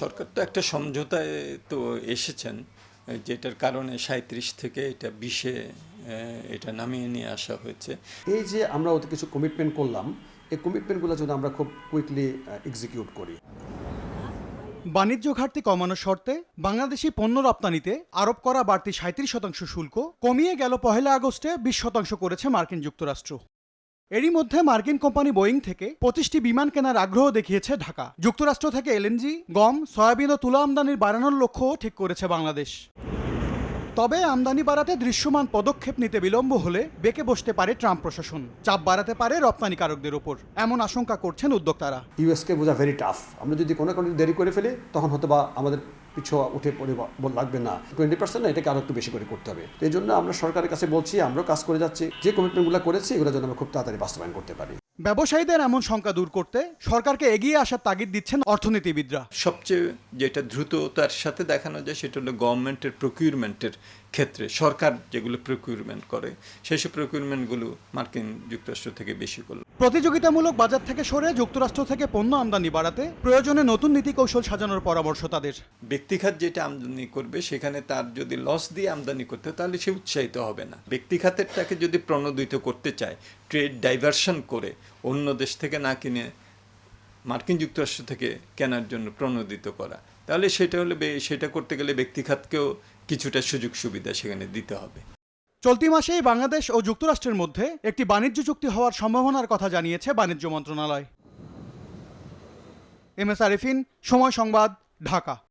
সরকার তো একটা সমঝোতায় তো এসেছেন যেটার কারণে সাঁত্রিশ থেকে এটা বিশে এটা নামিয়ে নিয়ে আসা হয়েছে। এই যে আমরা ওদের কিছু কমিটমেন্ট করলাম এই কমিটমেন্টগুলো যদি আমরা খুব কুইকলি এক্সিকিউট করি। বাণিজ্য ঘাটতি কমানোর শর্তে বাংলাদেশি পণ্য রপ্তানিতে আরোপ করা বাড়তি সাঁত্রিশ শতাংশ শুল্ক কমিয়ে গেল পহেলা আগস্টে বিশ শতাংশ করেছে মার্কিন যুক্তরাষ্ট্র। এরই মধ্যে মার্কিন কোম্পানি বোয়িং থেকে পঁচিশটি বিমান কেনার আগ্রহ দেখিয়েছে ঢাকা। যুক্তরাষ্ট্র থেকে এলএনজি, গম, সয়াবিন ও তুলা আমদানির বাড়ানোর লক্ষ্যও ঠিক করেছে বাংলাদেশ। তবে আমদানি বাড়াতে দৃশ্যমান পদক্ষেপ নিতে বিলম্ব হলে বেঁকে বসতে পারে ট্রাম্প প্রশাসন। চাপ বাড়াতে পারে রপ্তানিকারকদের ওপর, এমন আশঙ্কা করছেন উদ্যোক্তারা। ইউএসকে বোঝা ভেরি টাফ আমরা যদি কোনো কোনো দেরি করে ফেলি, তখন হয়তো বা আমাদের পিছু উঠে পড়ে লাগবে না। টোয়েন্টি পার্সেন্ট না এটাকে আরও একটু বেশি করে করতে হবে। এই জন্য আমরা সরকারের কাছে বলছি আমরাও কাজ করে যাচ্ছি। যে কমিটমেন্টগুলো করেছি এগুলো যেন আমরা খুব তাড়াতাড়ি বাস্তবায়ন করতে পারি। ব্যবসায়ীদের এমন শঙ্কা দূর করতে সরকারকে এগিয়ে আসার তাগিদ দিচ্ছেন অর্থনীতিবিদরা। সবচেয়ে যেটা দ্রুততার সাথে দেখানো যায় সেটা হলো গভর্নমেন্টের প্রকিউরমেন্টের ক্ষেত্রে। সরকার যেগুলো প্রকিউরমেন্ট করে সেসব প্রকিউরমেন্টগুলো মার্কিন যুক্তরাষ্ট্র থেকে বেশি করল। প্রতিযোগিতামূলক বাজার থেকে সরে যুক্তরাষ্ট্র থেকে পণ্য আমদানি বাড়াতে প্রয়োজনে নতুন নীতি কৌশল সাজানোর পরামর্শ তাদের। ব্যক্তিখাত যেটা আমদানি করবে, সেখানে তার যদি লস দিয়ে আমদানি করতে তাহলে সে উৎসাহিত হবে না। ব্যক্তিখাতেরটাকে যদি প্রণোদিত করতে চায় ট্রেড ডাইভারশন করে, অন্য দেশ থেকে না কিনে মার্কিন যুক্তরাষ্ট্র থেকে কেনার জন্য প্রণোদিত করা, তাহলে সেটা হলে সেটা করতে গেলে ব্যক্তিখাতকেও কিছুটা সুযোগ সুবিধা সেখানে দিতে হবে। চলতি মাসেই বাংলাদেশ ও যুক্তরাষ্ট্রের মধ্যে একটি বাণিজ্য চুক্তি হওয়ার সম্ভাবনার কথা জানিয়েছে বাণিজ্য মন্ত্রণালয়। এম এস আরিফিন, সময় সংবাদ, ঢাকা।